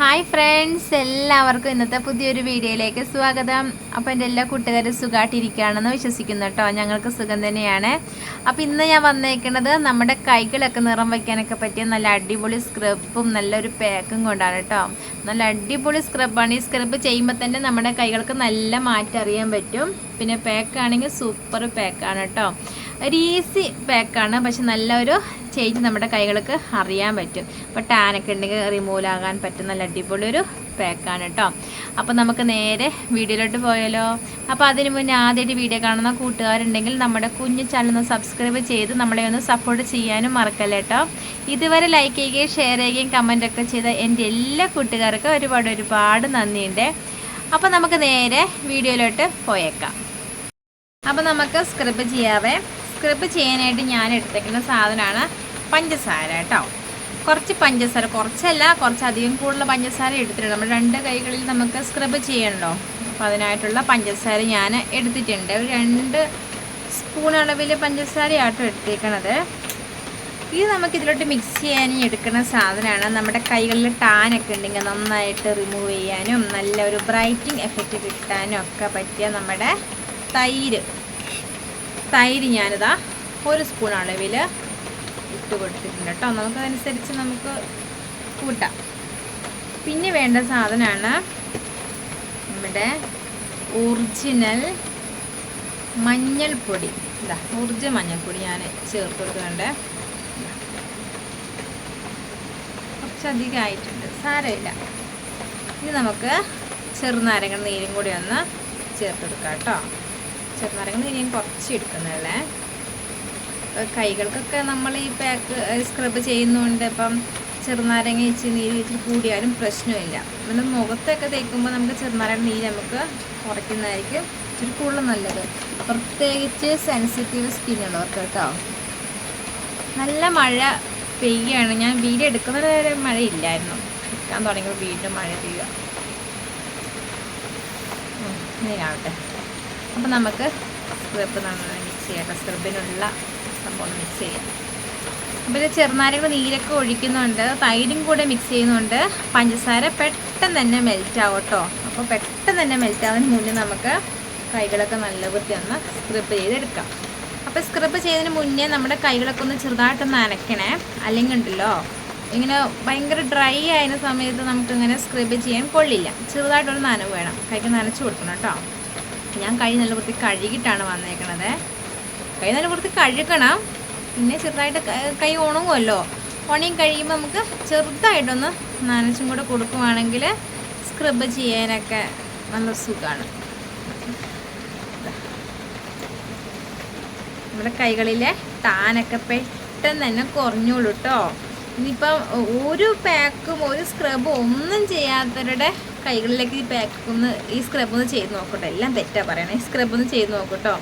Hi friends എല്ലാവർക്കും ഇന്നത്തെ പുതിയൊരു വീഡിയോയിലേക്ക് സ്വാഗതം. അപ്പോൾ എന്റെ എല്ലാ കൂട്ടുകാരും സുഖമായിട്ടിരിക്കുകയാണെന്ന് വിശ്വസിക്കുന്നു കേട്ടോ. ഞങ്ങൾക്ക് സുഖം തന്നെയാണ്. അപ്പോൾ ഇന്ന് ഞാൻ വന്നേക്കുന്നത് നമ്മുടെ കൈകളൊക്കെ നിറം വയ്ക്കാനൊക്കെ പറ്റിയ നല്ല അടിപൊളി സ്ക്രബും നല്ലൊരു പാക്കും കൊണ്ടാണ് കേട്ടോ. നല്ല അടിപൊളി സ്ക്രബാണ് ഈ സ്ക്രബ് ചെയ്യുമ്പോൾ തന്നെ നമ്മുടെ കൈകൾക്ക് നല്ല മാറ്റം അറിയാൻ പറ്റും. പിന്നെ പാക്കാണെങ്കിൽ സൂപ്പർ പാക്കാണ് കേട്ടോ ഒരു ഈസി പാക്കാണ് പക്ഷെ നല്ലൊരു ചേഞ്ച് നമ്മുടെ കൈകൾക്ക് അറിയാൻ പറ്റും. ഇപ്പോൾ ടാനൊക്കെ ഉണ്ടെങ്കിൽ റിമൂവ് ആകാൻ പറ്റും. നല്ല അടിപൊളി ഒരു പാക്കാണ് കേട്ടോ അപ്പോൾ നമുക്ക് നേരെ വീഡിയോയിലോട്ട് പോയാലോ. അപ്പോൾ അതിന് മുന്നേ ആദ്യമായിട്ട് വീഡിയോ കാണുന്ന കൂട്ടുകാരുണ്ടെങ്കിൽ നമ്മുടെ കുഞ്ഞു ചാനൽ സബ്സ്ക്രൈബ് ചെയ്ത് നമ്മളെ ഒന്ന് സപ്പോർട്ട് ചെയ്യാനും മറക്കല്ലേ കേട്ടോ ഇതുവരെ ലൈക്ക് ചെയ്യുകയും ഷെയർ ചെയ്യുകയും കമന്റൊക്കെ ചെയ്ത എന്റെ എല്ലാ കൂട്ടുകാർക്കും ഒരുപാട് ഒരുപാട് നന്ദിയുണ്ട്. അപ്പോൾ നമുക്ക് നേരെ വീഡിയോയിലോട്ട് പോയേക്കാം. അപ്പോൾ നമുക്ക് സ്ക്രബ് ചെയ്യാവേ. സ്ക്രബ് ചെയ്യാനായിട്ട് ഞാൻ എടുത്തേക്കുന്ന സാധനമാണ് പഞ്ചസാര കേട്ടോ. കുറച്ച് പഞ്ചസാര കുറച്ചല്ല കുറച്ചധികം കൂടുതൽ പഞ്ചസാര എടുത്തിട്ടുണ്ട്. നമ്മൾ രണ്ട് കൈകളിൽ നമുക്ക് സ്ക്രബ് ചെയ്യണല്ലോ അപ്പോൾ അതിനായിട്ടുള്ള പഞ്ചസാര ഞാൻ എടുത്തിട്ടുണ്ട്. ഒരു രണ്ട് സ്പൂൺ അളവിൽ പഞ്ചസാരയാട്ടോ എടുത്തേക്കണത്. ഇത് നമുക്ക് ഇതിലോട്ട് മിക്സ് ചെയ്യാൻ എടുക്കുന്ന സാധനമാണ്. നമ്മുടെ കൈകളിൽ ടാനൊക്കെ ഉണ്ടെങ്കിൽ നന്നായിട്ട് റിമൂവ് ചെയ്യാനും നല്ലൊരു ബ്രൈറ്റിംഗ് എഫക്റ്റ് കിട്ടാനും ഒക്കെ പറ്റിയ നമ്മുടെ തൈര്. തൈര് ഞാനിതാ ഒരു സ്പൂൺ അളവിൽ ഇട്ട് കൊടുത്തിട്ടുണ്ട് കേട്ടോ. നമുക്കതനുസരിച്ച് നമുക്ക് കൂട്ടാം. പിന്നെ വേണ്ട സാധനമാണ് നമ്മുടെ ഒറിജിനൽ മഞ്ഞൾപ്പൊടി. ഇതാ ഒറിജിനൽ മഞ്ഞൾപ്പൊടി ഞാൻ ചേർത്ത് കൊടുക്കുന്നുണ്ട്. കുറച്ചധികം ആയിട്ടുണ്ട് സാരമില്ല. ഇനി നമുക്ക് ചെറുനാരങ്ങ നീരും കൂടി ഒന്ന് ചേർത്തെടുക്കാം കേട്ടോ. ചെറുനാരങ്ങ നീര് ഞാൻ കുറച്ച് എടുക്കുന്നുള്ളേ കൈകൾക്കൊക്കെ നമ്മൾ ഈ പാക്ക് സ്ക്രബ് ചെയ്യുന്നതുകൊണ്ട് ഇപ്പം ചെറുനാരങ്ങ ഇച്ചി നീര് ഇച്ചിരി കൂടിയാലും പ്രശ്നമില്ല. നമ്മൾ മുഖത്തൊക്കെ തേക്കുമ്പോൾ നമുക്ക് ചെറുനാരങ്ങ നീര് നമുക്ക് കുറയ്ക്കുന്നതായിരിക്കും ഇച്ചിരി കൂടുതൽ നല്ലത്. പ്രത്യേകിച്ച് സെൻസിറ്റീവ് സ്കിൻ ഉള്ളവർക്ക് കേട്ടോ. നല്ല മഴ പെയ്യാണ്. ഞാൻ വീട് എടുക്കുന്നത് വരെ മഴയില്ലായിരുന്നു. എടുക്കാൻ തുടങ്ങിയപ്പോൾ വീണ്ടും മഴ പെയ്യുക. ഇങ്ങനെയാവട്ടെ അപ്പം നമുക്ക് സ്ക്രബ് നന്നായി മിക്സ് ചെയ്യാം. സ്ക്രബിനുള്ള സംഭവം മിക്സ് ചെയ്യാം. അപ്പോൾ ഇത് ചെറുനാരങ്ങൾ നീരൊക്കെ ഒഴിക്കുന്നുണ്ട്. തൈരും കൂടെ മിക്സ് ചെയ്യുന്നുണ്ട്. പഞ്ചസാര പെട്ടെന്ന് തന്നെ മെൽറ്റ് ആവും കേട്ടോ. അപ്പോൾ പെട്ടെന്ന് തന്നെ മെൽറ്റ് ആവുന്നതിന് മുന്നേ നമുക്ക് കൈകളൊക്കെ നല്ല വൃത്തി ഒന്ന് സ്ക്രബ് ചെയ്തെടുക്കാം. അപ്പോൾ സ്ക്രബ് ചെയ്തതിന് മുന്നേ നമ്മുടെ കൈകളൊക്കെ ഒന്ന് ചെറുതായിട്ടൊന്ന് അനക്കണേ. അല്ലെങ്കിൽ ഉണ്ടല്ലോ ഇങ്ങനെ ഭയങ്കര ഡ്രൈ ആയ സമയത്ത് നമുക്കിങ്ങനെ സ്ക്രബ് ചെയ്യാൻ കൊള്ളില്ല. ചെറുതായിട്ടൊരു നനവ് വേണം. കൈക്ക് നനച്ച് കൊടുക്കണം കേട്ടോ. ഞാൻ കൈ നല്ല വൃത്തി കഴുകിയിട്ടാണ് വന്നേക്കണത്. കൈ നല്ല വൃത്തി കഴുകണം. പിന്നെ ചെറുതായിട്ട് കൈ ഉണങ്ങുമല്ലോ. ഉണങ്ങി കഴിയുമ്പോൾ നമുക്ക് ചെറുതായിട്ടൊന്ന് നനച്ചും കൂടെ കൊടുക്കുവാണെങ്കിൽ സ്ക്രബ് ചെയ്യാനൊക്കെ നല്ല സുഖമാണ് നമ്മുടെ കൈകളിലെ താനൊക്കെ പെട്ടെന്ന് തന്നെ കുറഞ്ഞോളൂ കേട്ടോ ഇനിയിപ്പം ഒരു പാക്കും ഒരു സ്ക്രബും ഒന്നും ചെയ്യാത്തവരുടെ കൈകളിലേക്ക് ഈ പാക്ക് ഒന്ന് ഈ സ്ക്രബ് ഒന്ന് ചെയ്ത് നോക്കട്ടെ. എല്ലാം തെറ്റാ പറയണേ. സ്ക്രബ് ഒന്ന് ചെയ്ത് നോക്കട്ടോ.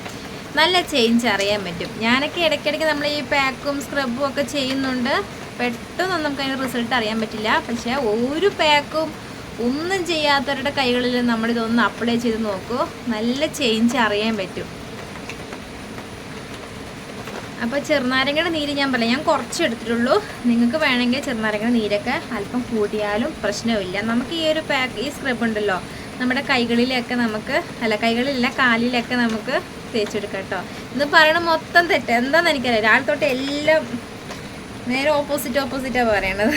നല്ല ചേഞ്ച് അറിയാൻ പറ്റും. ഞാനൊക്കെ ഇടയ്ക്കിടയ്ക്ക് നമ്മൾ ഈ പാക്കും സ്ക്രബും ഒക്കെ ചെയ്യുന്നുണ്ട്. പെട്ടെന്നൊന്നും നമുക്ക് അതിന്റെ റിസൾട്ട് അറിയാൻ പറ്റില്ല. പക്ഷേ ഒരു പാക്കും ഒന്നും ചെയ്യാത്തവരുടെ കൈകളിൽ നമ്മളിതൊന്ന് അപ്ലൈ ചെയ്ത് നോക്കൂ. നല്ല ചേഞ്ച് അറിയാൻ പറ്റും. അപ്പോൾ ചെറുനാരങ്ങയുടെ നീര് ഞാൻ പറയാം. ഞാൻ കുറച്ച് എടുത്തിട്ടുള്ളൂ. നിങ്ങൾക്ക് വേണമെങ്കിൽ ചെറുനാരങ്ങയുടെ നീരൊക്കെ അല്പം കൂട്ടിയാലും പ്രശ്നമില്ല. നമുക്ക് ഈ ഒരു പാക്ക് ഈ സ്ക്രബ് ഉണ്ടല്ലോ. നമ്മുടെ കൈകളിലൊക്കെ നമുക്ക് അല്ല കൈകളിലല്ല കാലിലൊക്കെ നമുക്ക് തേച്ചെടുക്കാം കേട്ടോ. ഇത് പറയണ മൊത്തം തെറ്റ്. എന്താണെന്ന് എനിക്കറിയാം രാവിലെ തൊട്ട് എല്ലാം നേരെ ഓപ്പോസിറ്റ് ഓപ്പോസിറ്റാണ് പറയണത്.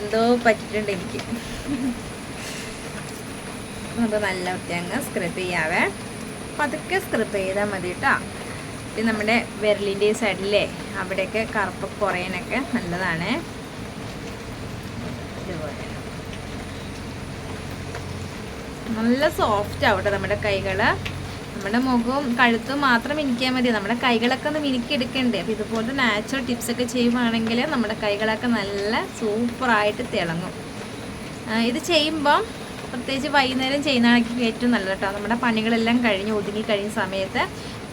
എന്തോ പറ്റിയിട്ടുണ്ട് എനിക്ക്. അപ്പോൾ നല്ല വൃത്തിയങ്ങ് സ്ക്രബ് ചെയ്യാവേ. പതുക്കെ സ്ക്രബ് ചെയ്താൽ മതി കേട്ടോ. ഇത് നമ്മുടെ വിരലിന്റെ സൈഡിലേ അവിടെയൊക്കെ കറുപ്പ് കുറയാനൊക്കെ നല്ലതാണ്. ഇതുപോലെ. നല്ല സോഫ്റ്റ് ആവട്ടെ നമ്മുടെ കൈകൾ നമ്മുടെ മുഖവും കഴുത്തും മാത്രം മിനിക്കാൻ മതി. നമ്മുടെ കൈകളൊക്കെ ഒന്ന് മിനുക്കിയെടുക്കണ്ടേ അപ്പോൾ ഇതുപോലത്തെ നാച്ചുറൽ ടിപ്സൊക്കെ ചെയ്യുവാണെങ്കിൽ നമ്മുടെ കൈകളൊക്കെ നല്ല സൂപ്പറായിട്ട് തിളങ്ങും. ഇത് ചെയ്യുമ്പം പ്രത്യേകിച്ച് വൈകുന്നേരം ചെയ്യുന്നതാണെങ്കിൽ ഏറ്റവും നല്ലത് കേട്ടോ. നമ്മുടെ പണികളെല്ലാം കഴിഞ്ഞ് ഒതുങ്ങി കഴിഞ്ഞ സമയത്ത്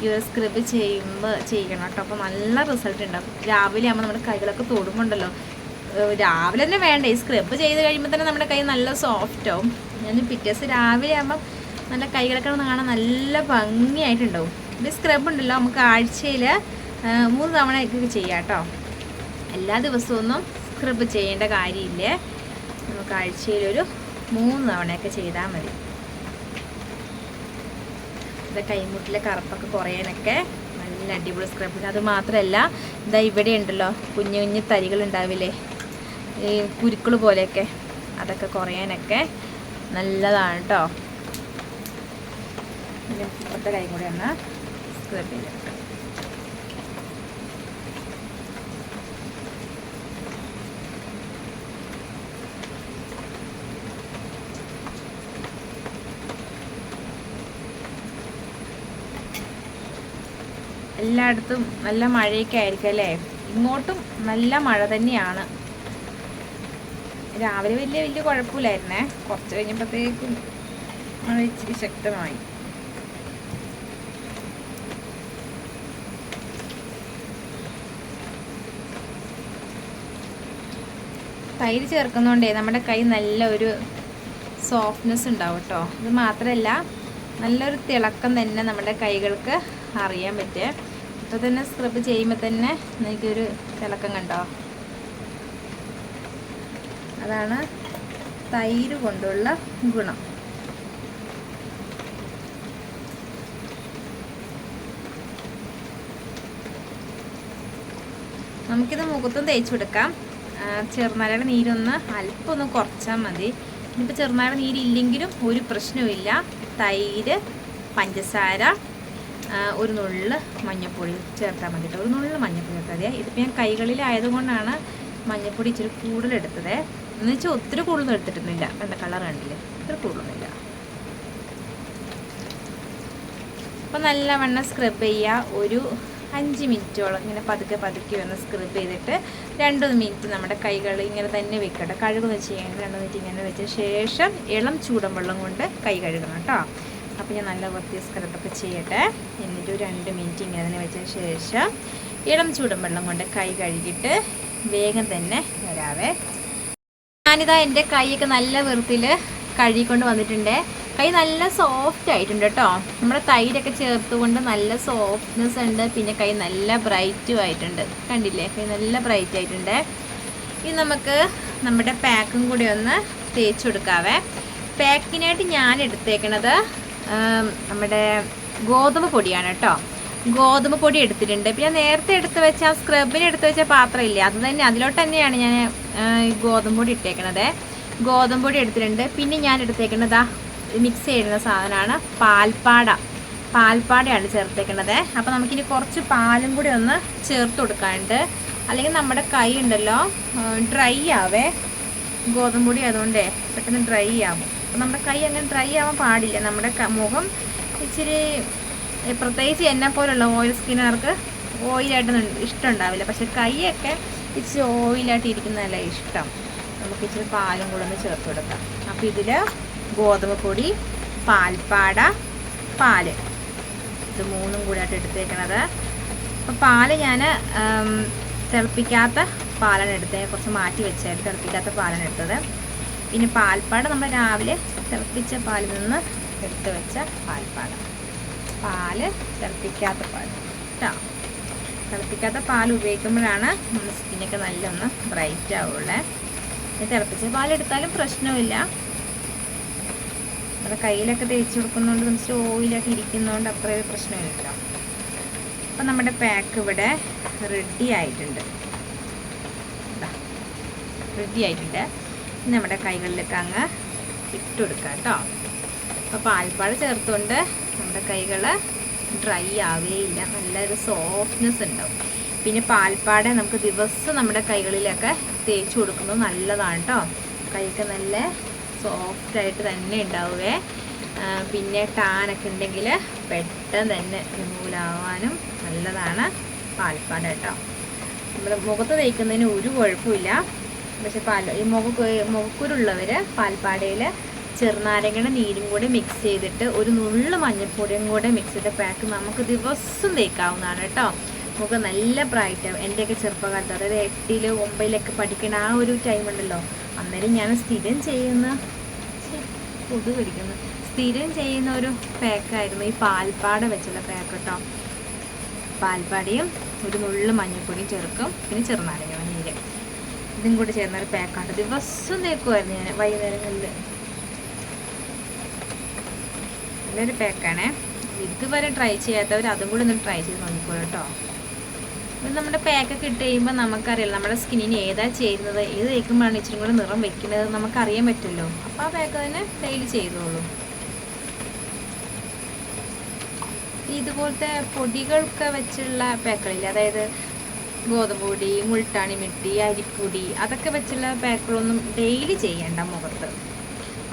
ഒരു സ്ക്രബ് ചെയ്യുമ്പോൾ ചെയ്യണം കേട്ടോ. അപ്പോൾ നല്ല റിസൾട്ട് ഉണ്ടാവും. രാവിലെ ആകുമ്പോൾ നമ്മുടെ കൈകളൊക്കെ തൊടുമ്പോണ്ടല്ലോ. രാവിലെ തന്നെ വേണ്ട? ഈ സ്ക്രബ് ചെയ്ത് കഴിയുമ്പോൾ തന്നെ നമ്മുടെ കൈ നല്ല സോഫ്റ്റ് ആവും. ഞാൻ പിറ്റേ ദിവസം രാവിലെ ആകുമ്പം നല്ല കൈകളൊക്കെ കാണാൻ നല്ല ഭംഗിയായിട്ടുണ്ടാവും. ഇത് സ്ക്രബ് ഉണ്ടല്ലോ. നമുക്ക് ആഴ്ചയിൽ മൂന്ന് തവണ ഒക്കെ ചെയ്യാം കേട്ടോ. എല്ലാ ദിവസമൊന്നും സ്ക്രബ് ചെയ്യേണ്ട കാര്യമില്ലേ? നമുക്ക് ആഴ്ചയിലൊരു മൂന്ന് തവണയൊക്കെ ചെയ്താൽ മതി. ഇത് കൈമുട്ടിലെ കറുപ്പൊക്കെ കുറയാനൊക്കെ നല്ല അടിപൊളി സ്ക്രബ് അത് മാത്രമല്ല ഇതാ ഇവിടെ ഉണ്ടല്ലോ കുഞ്ഞു കുഞ്ഞു തരികൾ ഉണ്ടാവില്ലേ? ഈ കുരുക്കൾ പോലെയൊക്കെ അതൊക്കെ കുറയാനൊക്കെ നല്ലതാണ് കേട്ടോ ഇപ്പോഴത്തെ കൈ കൂടെ ഒന്ന് സ്ക്രബ് ചെയ്തെടുക്കാം എല്ലായിടത്തും നല്ല മഴയൊക്കെ ആയിരിക്കും അല്ലേ? ഇങ്ങോട്ടും നല്ല മഴ തന്നെയാണ്. രാവിലെ വലിയ വലിയ കുഴപ്പമില്ലായിരുന്നേ. കുറച്ച് കഴിഞ്ഞപ്പോഴത്തേക്കും മഴ ഇച്ചിരി ശക്തമായി. തൈര് ചേർക്കുന്നതുകൊണ്ടേ നമ്മുടെ കൈ നല്ല ഒരു സോഫ്റ്റ്നെസ് ഉണ്ടാവും കേട്ടോ. ഇത് മാത്രമല്ല നല്ലൊരു തിളക്കം തന്നെ നമ്മുടെ കൈകൾക്ക് അറിയാൻ പറ്റുക. ഇപ്പോൾ തന്നെ സ്ക്രബ് ചെയ്യുമ്പോൾ തന്നെ എനിക്കൊരു തിളക്കം കണ്ടോ? അതാണ് തൈര് കൊണ്ടുള്ള ഗുണം. നമുക്കിത് മുഖത്തും തേച്ച് കൊടുക്കാം ചെറുനാരയുടെ നീരൊന്ന് അല്പം ഒന്ന് കുറച്ചാൽ മതി. ഇനിയിപ്പോൾ ചെറുനാരയുടെ നീരില്ലെങ്കിലും ഒരു പ്രശ്നവുമില്ല. തൈര് പഞ്ചസാര ഒരു നുള്ള് മഞ്ഞൾപ്പൊടി ചേർത്താൽ മതി ഒരു നുള്ള് മഞ്ഞൾപ്പൊടി ചേർത്താൽ മതി. ഇതിപ്പോൾ ഞാൻ കൈകളിലായതുകൊണ്ടാണ് മഞ്ഞൾപ്പൊടി ഇച്ചിരി കൂടുതലെടുത്തത് എന്ന് വെച്ചാൽ ഒത്തിരി കൂടുതൽ എടുത്തിട്ടൊന്നുമില്ല. എന്താ കളർ കണ്ടില്ലേ? ഒത്തിരി കൂടുതലൊന്നുമില്ല. അപ്പോൾ നല്ലവണ്ണം സ്ക്രബ് ചെയ്യുക ഒരു അഞ്ച് മിനിറ്റോളം ഇങ്ങനെ പതുക്കെ പതുക്കെ ഒന്ന് സ്ക്രബ് ചെയ്തിട്ട് രണ്ട് മിനിറ്റ് നമ്മുടെ കൈകൾ ഇങ്ങനെ തന്നെ വെക്കട്ടെ. കഴുകുന്ന ചെയ്യാൻ രണ്ട് മിനിറ്റ് ഇങ്ങനെ വെച്ച ശേഷം ഇളം ചൂടൻ വെള്ളം കൊണ്ട് കൈ കഴുകണം കേട്ടോ. അപ്പോൾ ഞാൻ നല്ല വൃത്തി സ്ക്രബൊക്കെ ചെയ്യട്ടെ. എന്നിട്ട് രണ്ട് മിനിറ്റ് ഇങ്ങനെ തന്നെ വെച്ച ശേഷം ഇളം ചൂടും വെള്ളം കൊണ്ട് കൈ കഴുകിയിട്ട് വേഗം തന്നെ വരാവേ. ഞാനിതാ എന്റെ കൈയൊക്കെ നല്ല വൃത്തിയിൽ കഴുകിക്കൊണ്ട് വന്നിട്ടുണ്ട്. കൈ നല്ല സോഫ്റ്റ് ആയിട്ടുണ്ട് കേട്ടോ. നമ്മുടെ തൈരൊക്കെ ചേർത്തുകൊണ്ട് നല്ല സോഫ്റ്റ്നെസ് ഉണ്ട്. പിന്നെ കൈ നല്ല ബ്രൈറ്റും ആയിട്ടുണ്ട്. കണ്ടില്ലേ? കൈ നല്ല ബ്രൈറ്റ് ആയിട്ടുണ്ട്. ഇനി നമുക്ക് നമ്മുടെ പാക്കും കൂടി ഒന്ന് തേച്ച് കൊടുക്കാവേ. പാക്കിനായിട്ട് ഞാൻ എടുത്തേക്കണത് നമ്മുടെ ഗോതമ്പ് പൊടിയാണ് കേട്ടോ. ഗോതമ്പ് പൊടി എടുത്തിട്ടുണ്ട്. പിന്നെ നേരത്തെ എടുത്ത് വെച്ച ആ സ്ക്രബിന് എടുത്ത് വെച്ച പാത്രം ഇല്ലേ അത് തന്നെ അതിലോട്ട് തന്നെയാണ് ഞാൻ ഗോതമ്പ് പൊടി ഇട്ടേക്കണത്. ഗോതമ്പ് പൊടി എടുത്തിട്ടുണ്ട്. പിന്നെ ഞാൻ എടുത്തേക്കണതാ മിക്സ് ചെയ്യുന്ന സാധനമാണ് പാൽപ്പാട. പാൽപ്പാടയാണ് ചേർത്തേക്കുന്നത് അപ്പോൾ നമുക്കിനി കുറച്ച് പാലും കൂടി ഒന്ന് ചേർത്ത് കൊടുക്കാനുണ്ട്. അല്ലെങ്കിൽ നമ്മുടെ കൈ ഉണ്ടല്ലോ ഡ്രൈ ആവേ. ഗോതമ്പ് പൊടി അതുകൊണ്ടേ പെട്ടെന്ന് ഡ്രൈ ആവും. നമ്മുടെ കൈ അങ്ങനെ ഡ്രൈ ആവാൻ പാടില്ല. നമ്മുടെ മുഖം ഇച്ചിരി പ്രത്യേകിച്ച് എന്നെ പോലുള്ള ഓയിൽ സ്കിന്നുകാർക്ക് ഓയിലായിട്ടൊന്നും ഇഷ്ടമുണ്ടാവില്ല. പക്ഷെ കൈയൊക്കെ ഇച്ചിരി ഓയിലായിട്ട് ഇരിക്കുന്നതല്ല ഇഷ്ടം. നമുക്ക് ഇച്ചിരി പാലും കൂടെ ഒന്ന് ചേർത്ത് കൊടുക്കാം. അപ്പോൾ ഇതിൽ ഗോതമ്പ് പൊടി പാൽപ്പാട പാൽ. ഇത് മൂന്നും കൂടിയായിട്ട് എടുത്തേക്കണത്. അപ്പോൾ പാൽ ഞാൻ തിളപ്പിക്കാത്ത പാലാണ് എടുത്തത് കുറച്ച് മാറ്റി വെച്ചായിട്ട് തിളപ്പിക്കാത്ത പാലാണ് എടുത്തത്. പിന്നെ പാൽപ്പാട് നമ്മൾ രാവിലെ തിളപ്പിച്ച പാലിൽ നിന്ന് എടുത്ത് വെച്ച പാൽപ്പാട്. പാൽ തിളപ്പിക്കാത്ത പാൽ. കേട്ടോ തിളപ്പിക്കാത്ത പാൽ ഉപയോഗിക്കുമ്പോഴാണ് നമ്മുടെ സ്കിന്നൊക്കെ നല്ലൊന്ന് ബ്രൈറ്റ് ആവുള്ളേ. തിളപ്പിച്ച പാലെടുത്താലും പ്രശ്നമില്ല. നമ്മുടെ കയ്യിലൊക്കെ തേച്ച് കൊടുക്കുന്നതുകൊണ്ട് നമ്മൾ ഓയിലൊക്കെ ഇരിക്കുന്നതുകൊണ്ട് അത്ര ഒരു പ്രശ്നമില്ല അപ്പം നമ്മുടെ പാക്ക് ഇവിടെ റെഡി ആയിട്ടുണ്ട്. റെഡി ആയിട്ടുണ്ട്. നമ്മുടെ കൈകളിലേക്ക് അങ്ങ് ഇട്ടുകൊടുക്കുക കേട്ടോ. അപ്പോൾ പാൽപ്പാട് ചേർത്തുകൊണ്ട് നമ്മുടെ കൈകൾ ഡ്രൈ ആവുകയില്ല നല്ലൊരു സോഫ്റ്റ്നെസ് ഉണ്ടാവും. പിന്നെ പാൽപ്പാട് നമുക്ക് ദിവസം നമ്മുടെ കൈകളിലൊക്കെ തേച്ച് കൊടുക്കുന്നത് നല്ലതാണ് കേട്ടോ. കൈക്ക് നല്ല സോഫ്റ്റായിട്ട് തന്നെ ഉണ്ടാവുകയെ പിന്നെ ടാനൊക്കെ ഉണ്ടെങ്കിൽ പെട്ടെന്ന് തന്നെ റിമൂവ് നല്ലതാണ് പാൽപ്പാട് കേട്ടോ. നമ്മൾ മുഖത്ത് തേക്കുന്നതിന് ഒരു കുഴപ്പമില്ല. പക്ഷെ പാൽ ഈ മുഖ മുഖക്കുരുള്ളവർ പാൽപ്പാടയിൽ ചെറുനാരങ്ങയുടെ നീരും കൂടെ മിക്സ് ചെയ്തിട്ട് ഒരു നുള്ളു മഞ്ഞൾപ്പൊടിയും കൂടെ മിക്സ് ചെയ്ത പാക്ക് നമുക്ക് ദിവസം തേക്കാവുന്നതാണ് കേട്ടോ. മുഖം നല്ല ബ്രൈറ്റ് എന്റെയൊക്കെ ചെറുപ്പകാലത്ത് അതായത് എട്ടിൽ ഒമ്പതിലൊക്കെ പഠിക്കുന്ന ആ ഒരു ടൈം ഉണ്ടല്ലോ. അന്നേരം ഞാൻ സ്ഥിരം ചെയ്യുന്ന പൊതു കൊതു കടിക്കുന്നു സ്ഥിരം ചെയ്യുന്ന ഒരു പാക്കായിരുന്നു ഈ പാൽപ്പാട വെച്ചുള്ള പാക്ക് കേട്ടോ. പാൽപ്പാടയും ഒരു നുള്ളു മഞ്ഞൾപ്പൊടിയും ചേർക്കും. പിന്നെ ചെറുനാരങ്ങ നീര്. ഇതും കൂടി ചേർന്ന ഒരു പാക്കാണ് ദിവസം തേക്കുമായിരുന്നു ഞാൻ വൈകുന്നേരങ്ങളിൽ നല്ലൊരു പാക്കാണേ ഇതുവരെ ട്രൈ ചെയ്യാത്തവർ അതും കൂടി ഒന്ന് ട്രൈ ചെയ്ത് നോക്കൂ കേട്ടോ. ഇത് നമ്മുടെ പാക്കൊക്കെ ഇട്ട് കഴിയുമ്പോൾ നമുക്കറിയാം നമ്മുടെ സ്കിന്നിന് ഏതാ ചെയ്യുന്നത് ഏത് തേക്കുമ്പോഴാണ് ഇച്ചിരി കൂടെ നിറം വെക്കുന്നത് നമുക്കറിയാൻ പറ്റുമല്ലോ. അപ്പോൾ ആ പാക്ക് തന്നെ ഡെയിലി ചെയ്തോളൂ. ഇതുപോലത്തെ പൊടികളൊക്കെ വെച്ചുള്ള പാക്കുകളില്ലേ അതായത് ഗോതമ്പ് പൊടി മുൾട്ടാണി മിട്ടി അരിപ്പൊടി അതൊക്കെ വെച്ചുള്ള പാക്കുകളൊന്നും ഡെയിലി ചെയ്യണ്ട മുഖത്ത്.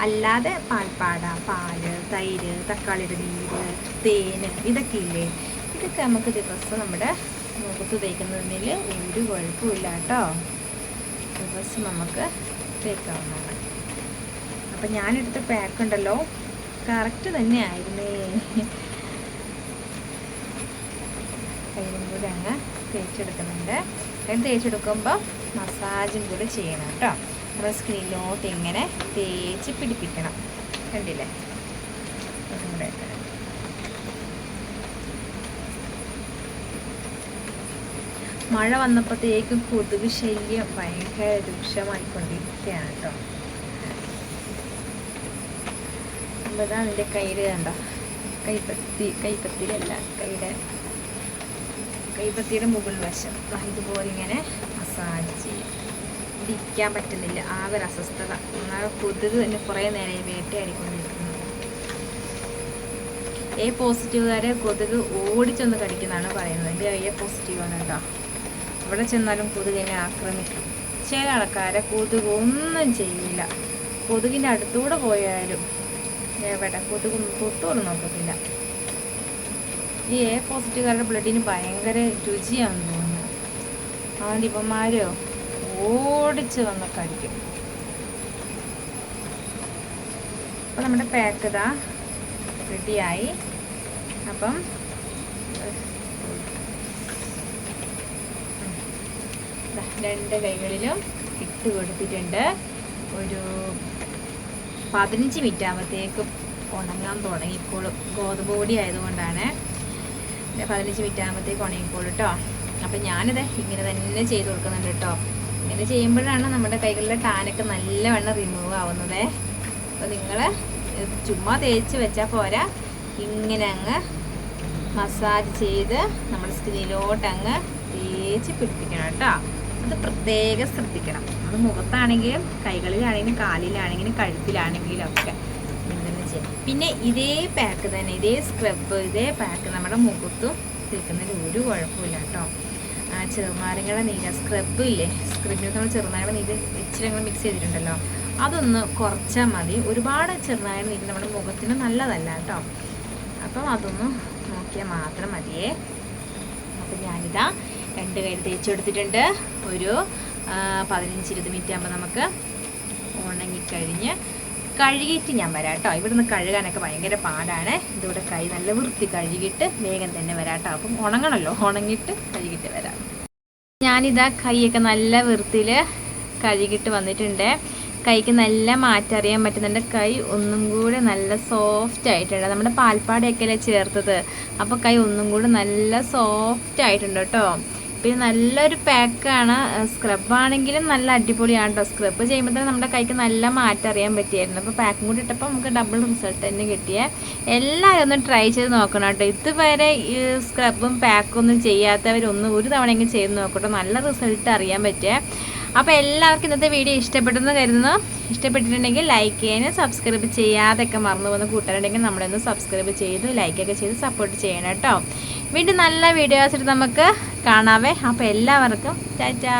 അല്ലാതെ പാൽപ്പാട പാൽ തൈര് തക്കാളിയുടെ നീര് തേന് ഇതൊക്കെ ഇല്ലേ? ഇതൊക്കെ നമുക്ക് ദിവസം നമ്മുടെ മുഖത്ത് തേക്കുന്നതിൽ ഒരു കുഴപ്പമില്ല കേട്ടോ. ദിവസം നമുക്ക് തേക്കാവുന്നതാണ്. അപ്പം ഞാനെടുത്ത പാക്ക് ഉണ്ടല്ലോ കറക്റ്റ് തന്നെ ആയിരുന്നേ. കയ്യിലും കൂടെ അങ്ങ് തേച്ചെടുക്കുന്നുണ്ട്. അത് തേച്ചെടുക്കുമ്പോൾ മസാജും കൂടി ചെയ്യണം കേട്ടോ നമ്മുടെ സ്കിന്നിലോട്ട് ഇങ്ങനെ തേച്ച് പിടിപ്പിക്കണം. കണ്ടില്ലേ. മഴ വന്നപ്പോഴത്തേക്കും കൊതുക് ശല്യം ഭയങ്കര രൂക്ഷമായിക്കൊണ്ടിരിക്കുകയാണ് കേട്ടോ ഇതാ എന്റെ കയ്യിൽ കണ്ടോ? കൈപ്പത്തി കൈപ്പത്തിയിലല്ല കൈയുടെ കൈപ്പത്തിയുടെ മുകൾ വശം. ഇതുപോലെ ഇങ്ങനെ മസാജ് ചെയ്യും. ഇരിക്കാൻ പറ്റുന്നില്ല. ആകെ ഒരു അസ്വസ്ഥത. ആ കൊതുക് തന്നെ കുറേ നേരം വേട്ടയാടിക്കൊണ്ടിരിക്കുന്നു. എ പോസിറ്റീവുകാരെ കൊതുക് ഓടിച്ചൊന്ന് കടിക്കുന്നതാണ് പറയുന്നത്. എന്റെ എ പോസിറ്റീവ് ആണ് കേട്ടോ. അവിടെ ചെന്നാലും കൊതുകിനെ ആക്രമിക്കും. ചില ആൾക്കാരെ കൊതുക് ഒന്നും ചെയ്യില്ല. കൊതുകിന്റെ അടുത്തൂടെ പോയാലും എവിടെ? കൊതുകൊന്നും തൊട്ടുപോലും നോക്കത്തില്ല. ഈ എ പോസിറ്റീവുകാരുടെ ബ്ലഡിന് ഭയങ്കര രുചിയാണെന്ന് തോന്നുന്നു. അതുകൊണ്ട് ഇപ്പന്മാരോ ഓടിച്ച് വന്ന് കഴിക്കും അപ്പം നമ്മുടെ പാക്ക് ഇതാ റെഡിയായി അപ്പം രണ്ട് കൈകളിലും ഇട്ട് കൊടുത്തിട്ടുണ്ട്. ഒരു പതിനഞ്ച് മിനിറ്റ് ആകുമ്പോഴത്തേക്കും ഉണങ്ങാൻ തുടങ്ങിക്കോളും ഗോതമ്പ് പൊടി ആയതുകൊണ്ടാണ്. പതിനഞ്ച് മിനിറ്റ് ആകുമ്പോഴത്തേക്ക് ഉണങ്ങിക്കോളും കേട്ടോ അപ്പം ഞാനിത് ഇങ്ങനെ തന്നെ ചെയ്ത് കൊടുക്കുന്നുണ്ട് കേട്ടോ ഇങ്ങനെ ചെയ്യുമ്പോഴാണ് നമ്മുടെ കൈകളിലെ ടാനൊക്കെ നല്ലവണ്ണം റിമൂവ് ആവുന്നത്. അപ്പോൾ നിങ്ങൾ ചുമ്മാ തേച്ച് വെച്ചാൽ പോരാ. ഇങ്ങനെ അങ്ങ് മസാജ് ചെയ്ത് നമ്മുടെ സ്കിന്നിലോട്ട് അങ്ങ് തേച്ച് പിടിപ്പിക്കണം കേട്ടോ അത് പ്രത്യേകം ശ്രദ്ധിക്കണം. അത് മുഖത്താണെങ്കിലും കൈകളിലാണെങ്കിലും കാലിലാണെങ്കിലും കഴുത്തിലാണെങ്കിലും ഒക്കെ. പിന്നെ ഇതേ പാക്ക് തന്നെ ഇതേ സ്ക്രബ് ഇതേ പാക്ക് നമ്മുടെ മുഖത്തും തേക്കുന്നതിൽ ഒരു കുഴപ്പമില്ല കേട്ടോ. ആ ചെറുനാരങ്ങയുടെ നീര സ്ക്രബ് ഇല്ലേ? സ്ക്രബിന് നമ്മൾ ചെറുനാരങ്ങ നീര് ഇച്ചിരി അങ്ങനെ മിക്സ് ചെയ്തിട്ടുണ്ടല്ലോ. അതൊന്ന് കുറച്ചാൽ മതി. ഒരുപാട് ചെറുനാരങ്ങ നീര് നമ്മുടെ മുഖത്തിന് നല്ലതല്ല കേട്ടോ. അപ്പം അതൊന്ന് നോക്കിയാൽ മാത്രം മതിയേ. അപ്പം ഞാനിതാ രണ്ട് കയ്യിൽ തേച്ച് കൊടുത്തിട്ടുണ്ട് ഒരു പതിനഞ്ച് ഇരുപത് മിനിറ്റ് ആകുമ്പോൾ നമുക്ക് ഉണങ്ങിക്കഴിഞ്ഞ് കഴുകിയിട്ട് ഞാൻ വരാം കേട്ടോ. ഇവിടുന്ന് കഴുകാനൊക്കെ ഭയങ്കര പാടാണ്. ഇതിവിടെ കൈ നല്ല വൃത്തി കഴുകിയിട്ട് വേഗം തന്നെ വരാം കേട്ടോ. അപ്പം ഉണങ്ങണല്ലോ. ഉണങ്ങിയിട്ട് കഴുകിയിട്ട് വരാം. ഞാനിതാ കൈയൊക്കെ നല്ല വൃത്തിയിൽ കഴുകിയിട്ട് വന്നിട്ടുണ്ട്. കൈക്ക് നല്ല മാറ്ററിയാൻ പറ്റുന്നുണ്ട്. കൈ ഒന്നും കൂടെ നല്ല സോഫ്റ്റ് ആയിട്ടുണ്ട്. നമ്മുടെ പാൽപ്പാടയൊക്കെ അല്ലേ ചേർത്തത്? അപ്പോൾ കൈ ഒന്നും കൂടെ നല്ല സോഫ്റ്റ് ആയിട്ടുണ്ട് കേട്ടോ. പിന്നെ നല്ലൊരു പാക്കാണ് സ്ക്രബ് ആണെങ്കിലും നല്ല അടിപൊളിയാണ് കേട്ടോ സ്ക്രബ് ചെയ്യുമ്പോൾ തന്നെ നമ്മുടെ കൈക്ക് നല്ല മാറ്റം അറിയാൻ പറ്റിയായിരുന്നു. അപ്പോൾ പാക്കും കൂടി ഇട്ടപ്പോൾ നമുക്ക് ഡബിൾ റിസൾട്ട് തന്നെ കിട്ടിയ. എല്ലാവരും ഒന്ന് ട്രൈ ചെയ്ത് നോക്കണം കേട്ടോ. ഇതുവരെ ഈ സ്ക്രബും പാക്കും ഒന്നും ചെയ്യാത്തവരൊന്ന് ഒരു തവണയെങ്കിലും ചെയ്ത് നോക്കട്ടോ. നല്ല റിസൾട്ട് അറിയാൻ പറ്റിയ. അപ്പോൾ എല്ലാവർക്കും ഇന്നത്തെ വീഡിയോ ഇഷ്ടപ്പെട്ടെന്ന് കരുതുന്നു. ഇഷ്ടപ്പെട്ടിട്ടുണ്ടെങ്കിൽ ലൈക്ക് ചെയ്യാനും സബ്സ്ക്രൈബ് ചെയ്യാതൊക്കെ മറന്നു പോകുന്ന കൂട്ടുകാരുണ്ടെങ്കിൽ നമ്മളൊന്ന് സബ്സ്ക്രൈബ് ചെയ്ത് ലൈക്കൊക്കെ ചെയ്ത് സപ്പോർട്ട് ചെയ്യണം കേട്ടോ. വീണ്ടും നല്ല വീഡിയോസ് നമുക്ക് കാണാവേ. അപ്പോൾ എല്ലാവർക്കും ചാച്ചാ